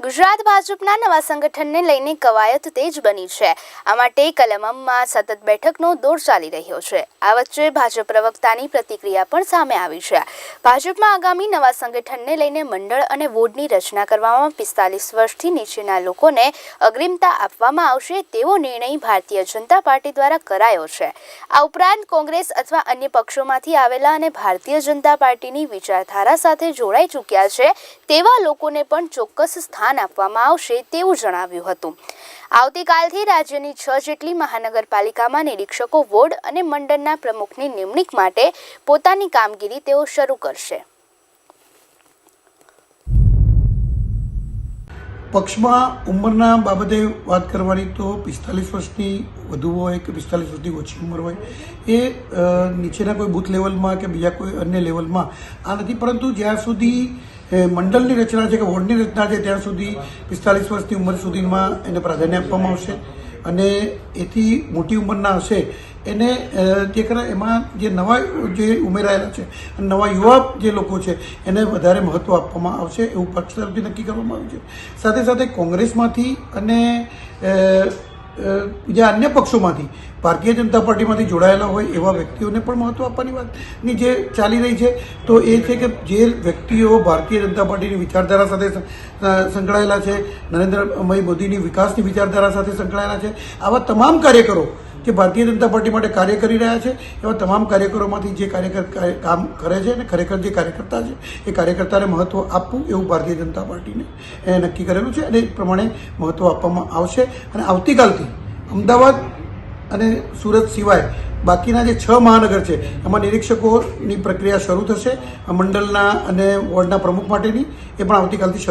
ગુજરાત ભાજપના નવા સંગઠનને લઈને કવાયત તેજ બની છે. આ માટે કલમમમાં સતત બેઠકનો દોર ચાલી રહ્યો છે. આ વચ્ચે ભાજપ પ્રવક્તાની પ્રતિક્રિયા પણ સામે આવી છે. ભાજપમાં આગામી નવા સંગઠનને લઈને મંડળ અને વોર્ડની રચના કરવામાં પિસ્તાલીસ વર્ષથી નીચેના લોકોને અગ્રિમતા આપવામાં આવશે તેવો નિર્ણય ભારતીય જનતા પાર્ટી દ્વારા કરાયો છે. આ ઉપરાંત કોંગ્રેસ અથવા અન્ય પક્ષોમાંથી આવેલા અને ભારતીય જનતા પાર્ટીની વિચારધારા સાથે જોડાઈ ચૂક્યા છે તેવા લોકોને પણ ચોક્કસ સ્થાન આપવામાં આવશે તેવું જણાવ્યું હતું. આવતીકાલથી રાજ્યની છ જેટલી મહાનગરપાલિકામાં નિરીક્ષકો, વોર્ડ અને મંડળના પ્રમુખની નિમણૂક માટે પોતાની કામગીરી તેઓ શરૂ કરશે. પક્ષમાં ઉંમરના બાબતે વાત કરવાની તો પિસ્તાલીસ વર્ષની વધુ હોય કે પિસ્તાલીસ વર્ષની ઓછી ઉંમર હોય, એ નીચેના કોઈ બૂથ લેવલમાં કે બીજા કોઈ અન્ય લેવલમાં આ નથી. પરંતુ જ્યાં સુધી મંડળની રચના છે કે વોર્ડની રચના છે, ત્યાં સુધી પિસ્તાલીસ વર્ષની ઉંમર સુધીમાં એને પ્રાધાન્ય આપવામાં આવશે. અને એથી મોટી ઉંમરના હશે. એને જે કરે એમાં જે નવા જે ઉમેરાયેલા છે, અને નવા યુવા જે લોકો છે, એને વધારે મહત્ત્વ આપવામાં આવશે એવું પક્ષ તરફથી નક્કી કરવામાં આવ્યું છે. સાથે સાથે કોંગ્રેસમાંથી અને બીજા અન્ય પક્ષોમાંથી, ભારતીય જનતા પાર્ટીમાંથી જોડાયેલા હોય એવા વ્યક્તિઓને પણ મહત્ત્વ આપવાની વાતની જે ચાલી રહી છે, તો એ છે કે જે વ્યક્તિઓ ભારતીય જનતા પાર્ટીની વિચારધારા સાથે સંકળાયેલા છે, નરેન્દ્રભાઈ મોદીની વિકાસની વિચારધારા સાથે સંકળાયેલા છે, આવા તમામ કાર્યકરો જે ભારતીય જનતા પાર્ટી માટે કાર્ય કરી રહ્યા છે, એવા તમામ કાર્યકરોમાંથી જે કાર્યકર કામ કરે છે અને ખરેખર જે કાર્યકર્તા છે, એ કાર્યકર્તાને મહત્ત્વ આપવું એવું ભારતીય જનતા પાર્ટીને એ નક્કી કરેલું છે અને એ પ્રમાણે મહત્ત્વ આપવામાં આવશે. અને આવતીકાલથી અમદાવાદ અને સુરત સિવાય બાકીના જે છ મહાનગર છે, એમાં નિરીક્ષકોની પ્રક્રિયા શરૂ થશે. મંડળના અને વોર્ડના પ્રમુખ માટેની એ પણ આવતીકાલથી શરૂ